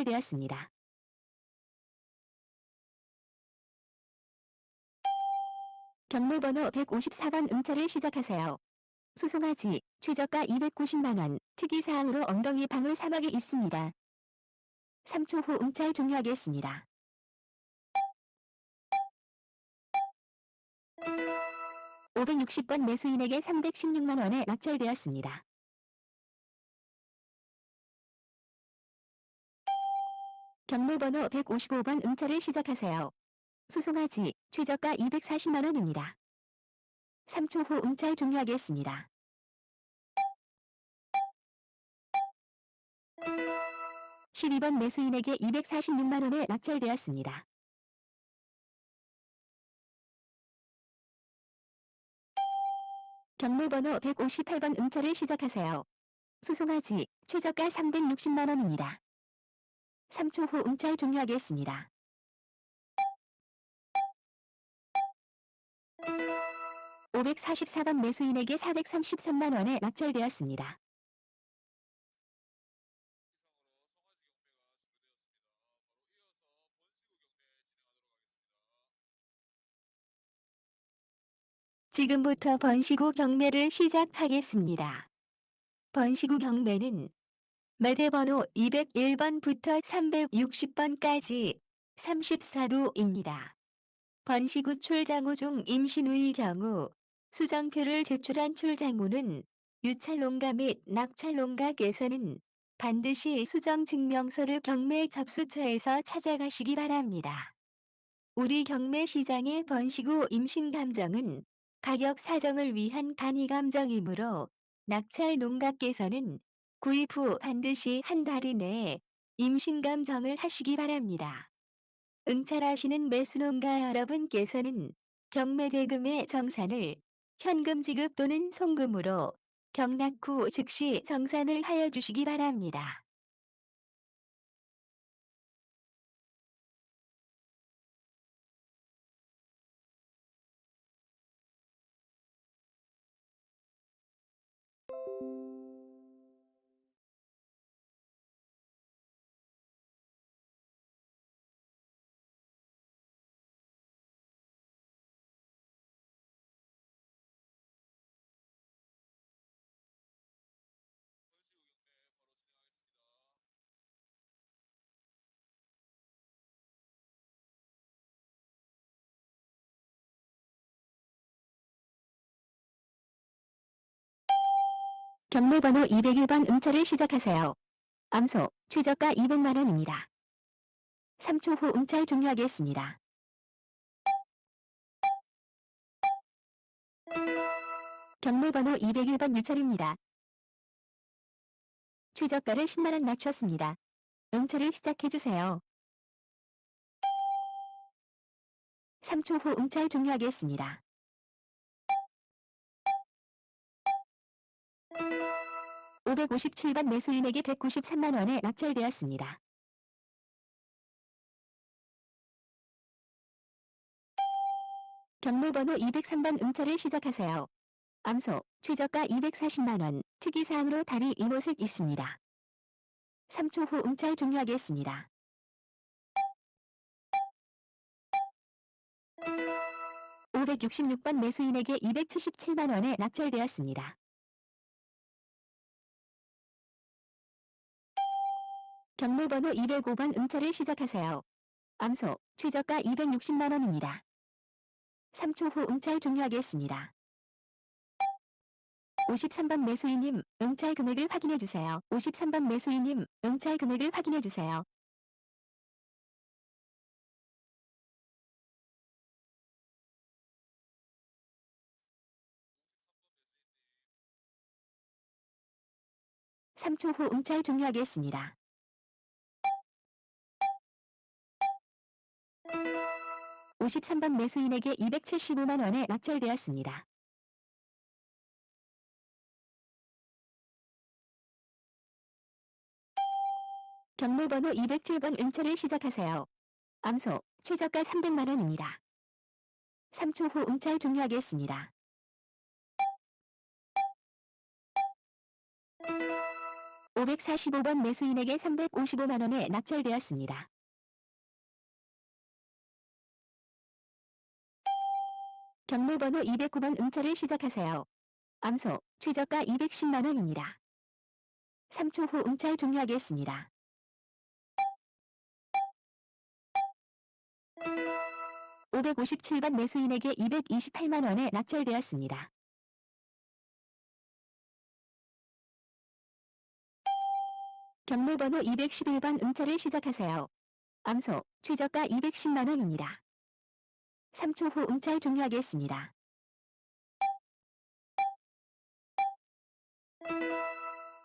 낙찰되었습니다. 경매번호 154번 응찰을 시작하세요. 수송하지 최저가 290만원 특이사항으로 엉덩이 방울 사막이 있습니다. 3초 후 응찰 종료하겠습니다. (560번) 매수인에게 (316만 원에) 낙찰되었습니다. 경매번호 155번 응찰을 시작하세요. 수송하지 최저가 240만원입니다. 3초 후 응찰 종료하겠습니다. (12번) 매수인에게 (246만원에) 낙찰되었습니다. 경매번호 158번 응찰을 시작하세요. 수송하지 최저가 360만원입니다. 3초 후 응찰 종료하겠습니다. (544번) 매수인에게 (433만원에) 낙찰되었습니다. 지금부터 번시구 경매를 시작하겠습니다. 번시구 경매는 매대번호 201번부터 360번까지 34도입니다. 번시구 출장후 중 임신후의 경우 수정표를 제출한 출장후는 유찰농가 및 낙찰농가께서는 반드시 수정증명서를 경매 접수처에서 찾아가시기 바랍니다. 우리 경매 시장의 번시구 임신 감정은 가격 사정을 위한 간이 감정이므로 낙찰 농가께서는 구입 후 반드시 한 달 이내에 임신 감정을 하시기 바랍니다. 응찰하시는 매수농가 여러분께서는 경매 대금의 정산을 현금 지급 또는 송금으로 경락 후 즉시 정산을 하여 주시기 바랍니다. 경매번호 201번 응찰을 시작하세요. 암소 최저가 200만원입니다. 3초 후 응찰 종료하겠습니다. 경매번호 201번 유찰입니다. 최저가를 10만원 낮췄습니다. 응찰을 시작해주세요. 3초 후 응찰 종료하겠습니다. (557번) 매수인에게 (193만원에) 낙찰되었습니다. 경매번호 203번 응찰을 시작하세요. 암소 최저가 240만원 특이사항으로 다리 이모색 있습니다. 3초 후 응찰 종료하겠습니다. (566번) 매수인에게 (277만 원에) 낙찰되었습니다. 경매번호 205번 응찰을 시작하세요. 암소 최저가 260만원입니다. 3초 후 응찰 종료하겠습니다. 53번 매수인님, 응찰 금액을 확인해 주세요. 53번 매수인님, 응찰 금액을 확인해 주세요. (53번) 매수인님 3초 후 응찰 종료하겠습니다. (53번) 매수인에게 (275만원에) 낙찰되었습니다. 경매번호 207번 응찰을 시작하세요. 암소 최저가 300만원입니다. 3초 후 응찰 종료하겠습니다. 545번 매수인에게 355만 원에 낙찰되었습니다. 경매번호 209번 응찰을 시작하세요. 암소, 최저가 210만원입니다. 3초 후 응찰 종료하겠습니다. (557번) 매수인에게 (228만원에) 낙찰되었습니다. 경매번호 211번 응찰을 시작하세요. 암소, 최저가 210만원입니다. 3초 후 응찰 종료하겠습니다.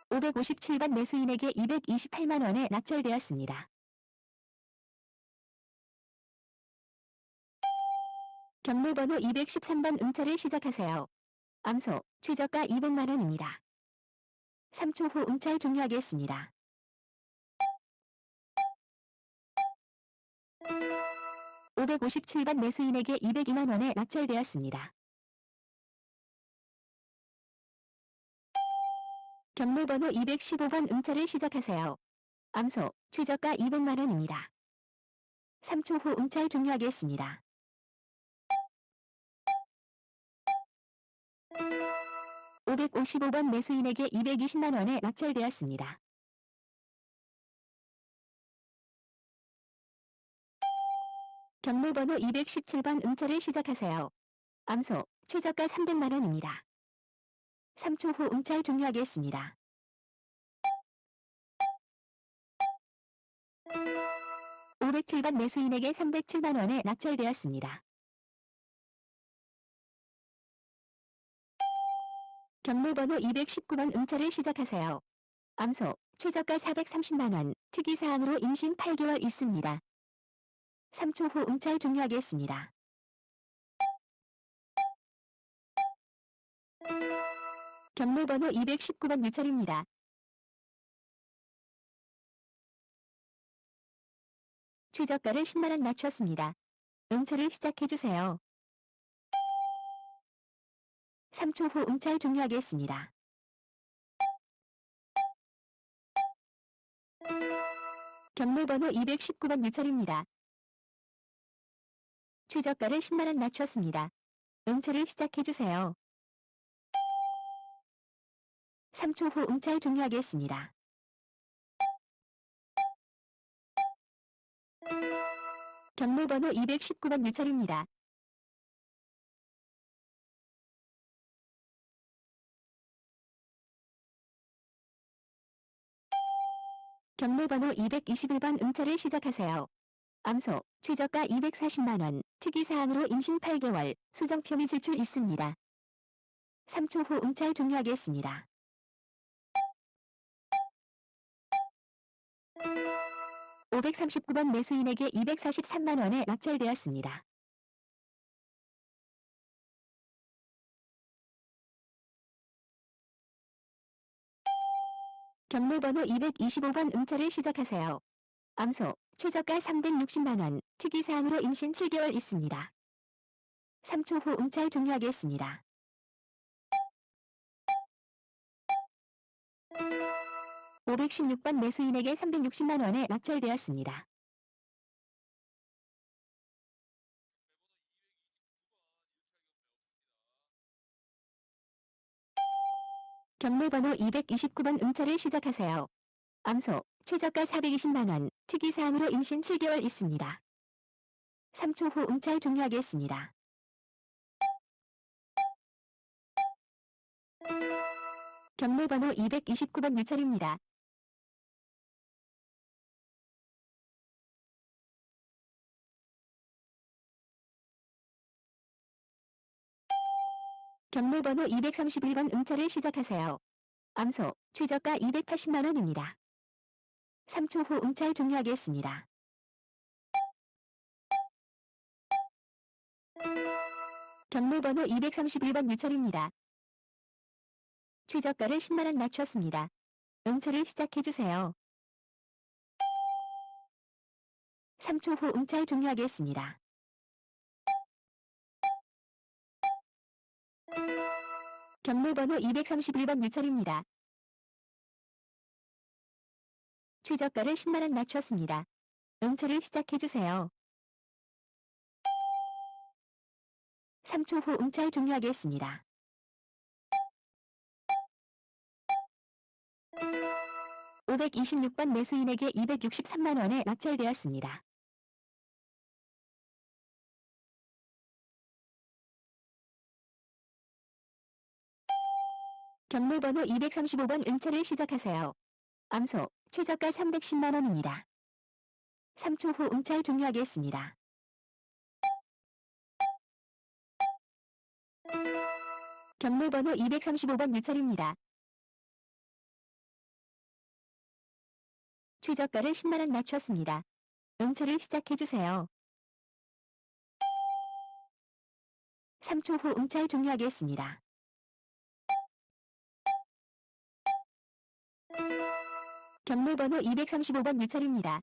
(557번) 매수인에게 (228만원에) 낙찰되었습니다. 경매번호 213번 응찰을 시작하세요. 암소, 최저가 200만원입니다. 3초 후 응찰 종료하겠습니다. (557번) 매수인에게 (202만원에) 낙찰되었습니다. 경매번호 215번 응찰을 시작하세요. 암소, 최저가 200만원입니다. 3초 후 응찰 종료하겠습니다. (555번) 매수인에게 (220만원에) 낙찰되었습니다. 경매번호 217번 응찰을 시작하세요. 암소, 최저가 300만원입니다. 3초 후 응찰 종료하겠습니다. (507번) 매수인에게 (307만원에) 낙찰되었습니다. 경매번호 219번 응찰을 시작하세요. 암소, 최저가 430만원, 특이사항으로 임신 8개월 있습니다. 3초 후 응찰 종료하겠습니다. 경매번호 219번 유찰입니다. 최저가를 10만원 낮췄습니다. 응찰을 시작해주세요. 3초 후 응찰 종료하겠습니다. 경매번호 219번 유찰입니다. 최저가를 10만원 낮췄습니다. 응찰을 시작해주세요. 3초 후 응찰 종료하겠습니다. 경매번호 219번 유찰입니다. 경매번호 221번 응찰을 시작하세요. 암소, 최저가 240만원, 특이사항으로 임신 8개월, 수정표미 제출 있습니다. 3초 후 응찰 종료하겠습니다. (539번) 매수인에게 (243만원에) 낙찰되었습니다. 경매번호 225번 응찰을 시작하세요. 암소, 최저가 360만원, 특이사항으로 임신 7개월 있습니다. 3초 후 응찰 종료하겠습니다. (516번) 매수인에게 (360만 원에) 낙찰되었습니다. 경매번호 229번 경매번호 229번 응찰을 시작하세요. 암소, 최저가 420만원, 특이사항으로 임신 7개월 있습니다. 3초 후 응찰 종료하겠습니다. 경매번호 229번 유찰입니다. 경매번호 231번 응찰을 시작하세요. 암소, 최저가 280만원입니다. 3초 후 응찰 종료하겠습니다. 경매번호 231번 유찰입니다. 최저가를 10만원 낮췄습니다. 응찰을 시작해주세요. 3초 후 응찰 종료하겠습니다. 경매번호 231번 유찰입니다. 최저가를 10만원 낮췄습니다. 응찰을 시작해주세요. 3초 후 응찰 종료하겠습니다. (526번) 매수인에게 (263만원에) 낙찰되었습니다. 경매번호 235번 응찰을 시작하세요. 암소 최저가 310만원입니다. 3초 후 응찰 종료하겠습니다. 경매번호 235번 유찰입니다. 최저가를 10만원 낮췄습니다. 응찰을 시작해주세요. 3초 후 응찰 종료하겠습니다. 경매번호 235번 유찰입니다.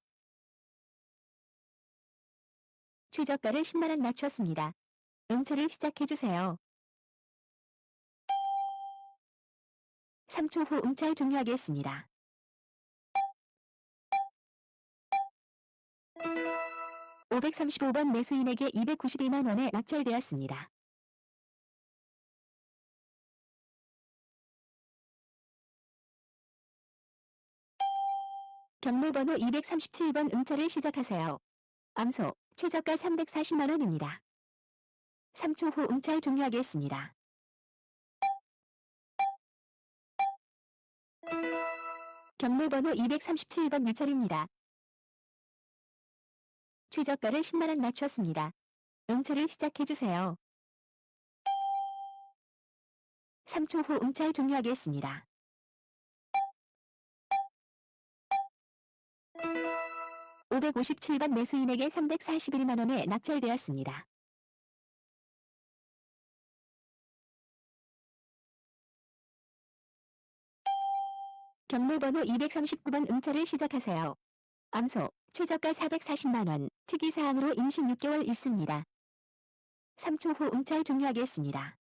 최저가를 10만원 낮췄습니다. 응찰을 시작해주세요. 3초 후 응찰 종료하겠습니다. (535번) 매수인에게 (292만 원에) 낙찰되었습니다. 경매번호 237번 응찰을 시작하세요. 암소 최저가 340만원입니다. 3초 후 응찰 종료하겠습니다. 경매번호 237번 유찰입니다. 최저가를 10만원 낮췄습니다. 응찰을 시작해주세요. 3초 후 응찰 종료하겠습니다. (557번) 매수인에게 (341만원에) 낙찰되었습니다. 경매번호 239번 응찰을 시작하세요. 암소 최저가 440만원 특이사항으로 임신 6개월 있습니다. 3초 후 응찰 종료하겠습니다.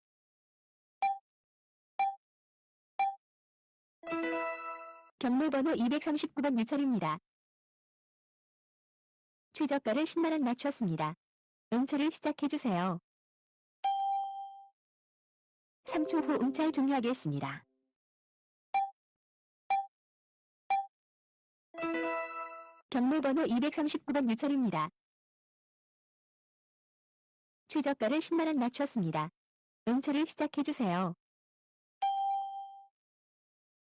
경매번호 239번 유찰입니다. 최저가를 10만원 낮췄습니다. 응찰을 시작해주세요. 3초 후 응찰 종료하겠습니다. 경매번호 239번 유찰입니다. 최저가를 10만원 낮췄습니다. 응찰을 시작해주세요.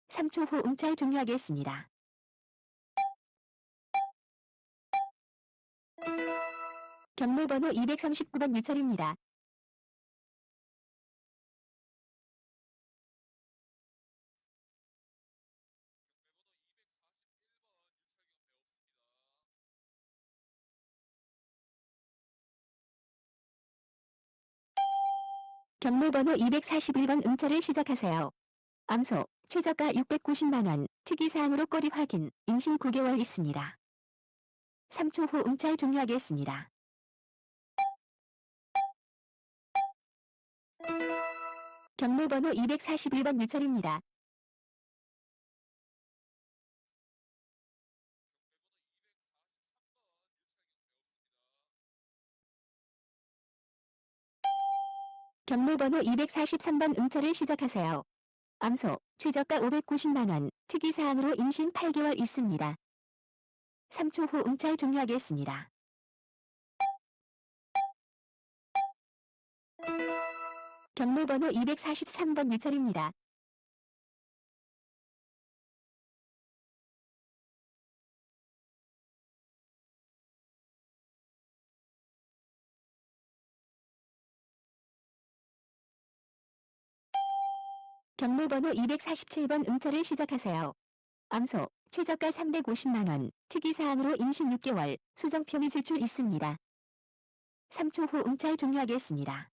3초 후 응찰 종료하겠습니다. 경매번호 239번 유찰입니다. 경매번호 241번 유찰 경매 없습니다. 경매번호 241번 응찰을 시작하세요. 암소 최저가 690만원 특이사항으로 꼬리 확인 임신 9개월 있습니다. 3초 후 응찰 종료하겠습니다. 경매번호 241번 유찰입니다. 경매번호 243번 유찰 경매 없습니다. 경매번호 243번 응찰을 시작하세요. 암소 최저가 590만원 특이사항으로 임신 8개월 있습니다. 3초 후 응찰 종료하겠습니다. 경매번호 243번 유찰입니다. 경매번호 247번 응찰을 시작하세요. 암소 최저가 350만원 특이사항으로 임신 6개월 수정표미 제출 있습니다. 3초 후 응찰 종료하겠습니다.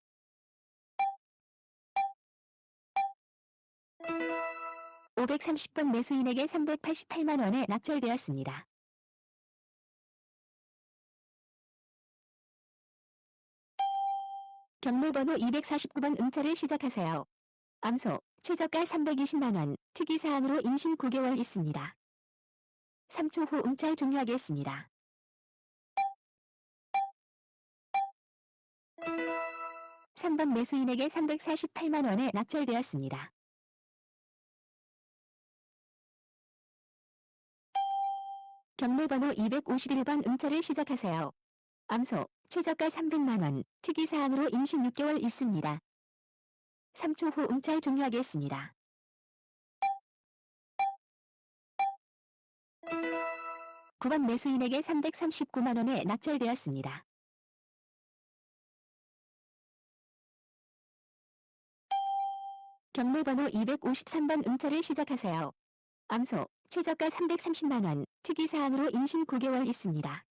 (530번) 매수인에게 (388만원에) 낙찰되었습니다. 경매번호 249번 응찰을 시작하세요. 암소 최저가 320만원 특이사항으로 임신 9개월 있습니다. 3초 후 응찰 종료하겠습니다. 삼번 매수인에게 348만 원에 낙찰되었습니다. 경매번호 251번 응찰을 시작하세요. 암소, 최저가 300만 원, 특이사항으로 임신 6개월 있습니다. 3초 후 응찰 종료하겠습니다. 구번 매수인에게 339만 원에 낙찰되었습니다. 경매번호 253번 응찰을 시작하세요. 암소, 최저가 330만 원, 특이사항으로 임신 9개월 있습니다.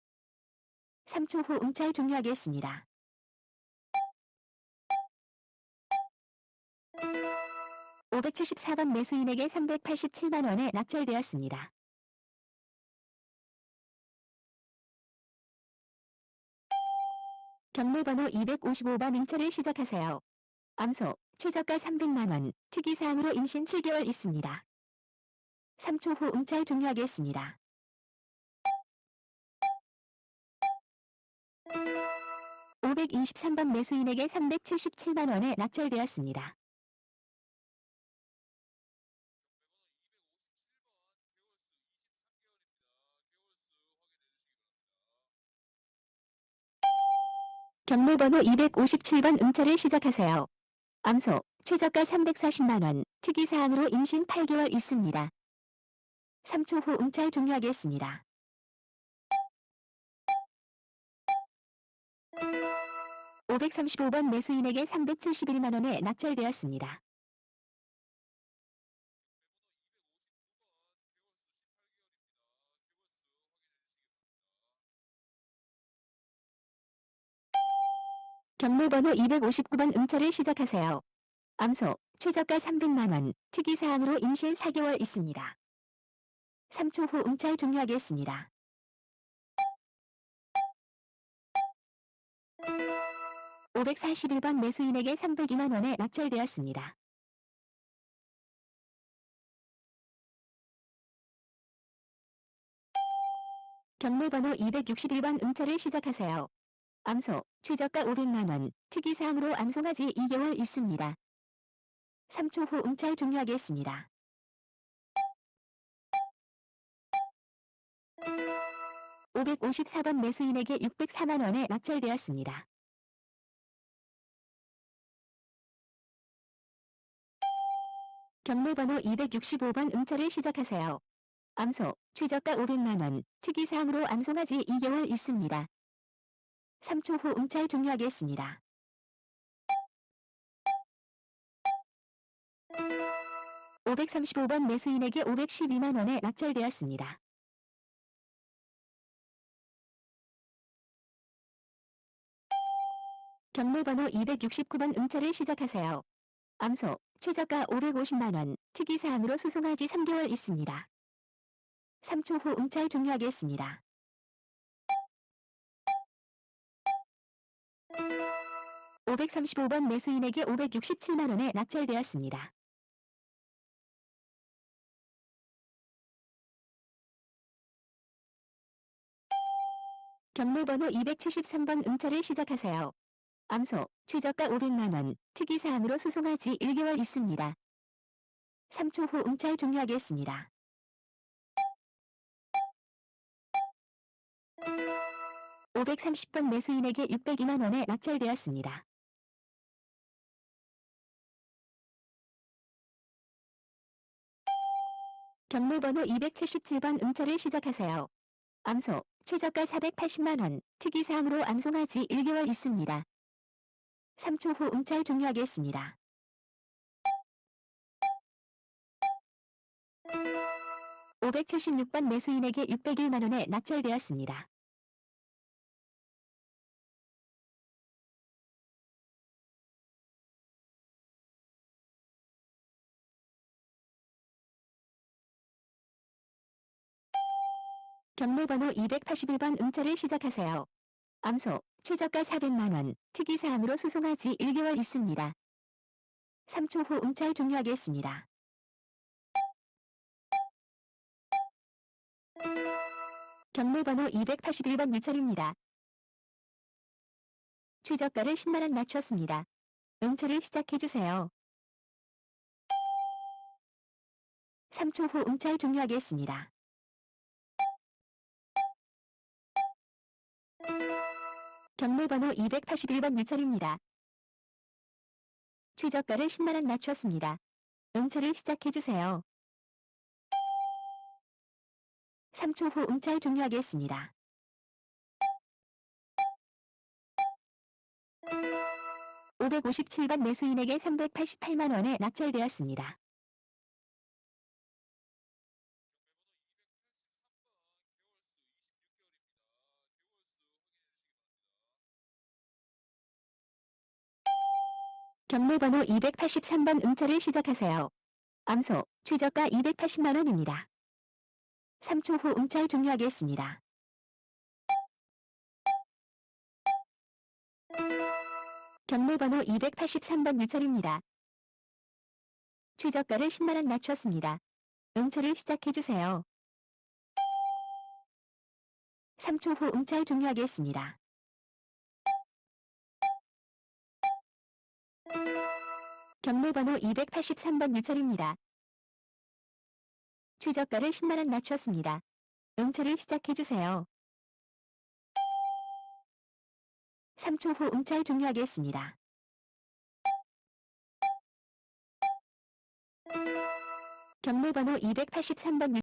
3초 후 응찰 종료하겠습니다. (574번) 매수인에게 (387만 원에) 낙찰되었습니다. 경매번호 255번 응찰을 시작하세요. 암소, 최저가 300만 원, 특이사항으로 임신 7개월 있습니다. 3초 후 응찰 종료하겠습니다. (523번) 매수인에게 (377만 원에) 낙찰되었습니다. 경매번호 255 개월수 23개월입니다. 개월수 확인해 주시기 바랍니다. 경매번호 257번 응찰을 시작하세요. 암소, 최저가 340만 원, 특이사항으로 임신 8개월 있습니다. 3초 후 응찰 종료하겠습니다. (535번) 매수인에게 (371만 원에) 낙찰되었습니다. 경매번호 259번 개월수 18개월입니다. 개월수 확인해 주시기 바랍니다. 경매번호 259번 응찰을 시작하세요. 암소, 최저가 300만 원, 특이사항으로 임신 4개월 있습니다. 3초 후 응찰 종료하겠습니다. (541번) 매수인에게 (302만 원에) 낙찰되었습니다. 경매번호 261번 응찰을 시작하세요. 암소, 최저가 500만 원, 특이사항으로 암송아지 2개월 있습니다. 3초 후 응찰 종료하겠습니다. (554번) 매수인에게 (604만 원에) 낙찰되었습니다. 경매번호 265번 응찰을 시작하세요. 암소, 최저가 500만 원, 특이사항으로 암송아지 2개월 있습니다. 3초 후 응찰 종료하겠습니다. (535번) 매수인에게 (512만 원에) 낙찰되었습니다. 경매번호 269번 응찰을 시작하세요. 암소, 최저가 550만 원, 특이사항으로 소송하지 3개월 있습니다. 3초 후 응찰 종료하겠습니다. (535번) 매수인에게 (567만 원에) 낙찰되었습니다. 경매번호 273번 응찰을 시작하세요. 암소, 최저가 500만 원, 특이사항으로 소송하지 1개월 있습니다. 3초 후 응찰 종료하겠습니다. (530번) 매수인에게 (602만 원에) 낙찰되었습니다. 경매번호 277번 응찰을 시작하세요. 암소, 최저가 480만 원, 특이사항으로 암송아지 1개월 있습니다. 3초 후 응찰 종료하겠습니다. (576번) 매수인에게 (601만 원에) 낙찰되었습니다. 경매번호 281번 응찰을 시작하세요. 암소, 최저가 400만 원, 특이사항으로 소송하지 1개월 있습니다. 3초 후 응찰 종료하겠습니다. 경매번호 281번 유찰입니다. 최저가를 10만원 낮췄습니다. 응찰을 시작해주세요. 3초 후 응찰 종료하겠습니다. 경매번호 281번 유찰입니다. 최저가를 10만원 낮췄습니다. 응찰을 시작해주세요. 3초 후 응찰 종료하겠습니다. (557번) 매수인에게 (388만원에) 낙찰되었습니다. 경매번호 283번 개월수 26개월입니다. 개월수 확인해 주시기 바랍니다. 경매번호 283번 응찰을 시작하세요. 암소, 최저가 280만원입니다. 3초 후 응찰 종료하겠습니다. 경매번호 283번 유찰입니다. 최저가를 10만원 낮췄습니다. 응찰을 시작해주세요. 3초 후 응찰 종료하겠습니다. 경매번호 283번 유찰입니다. 최저가를 10만원 낮췄습니다. 응찰을 시작해주세요. 3초 후 응찰 종료하겠습니다. 경매번호 283번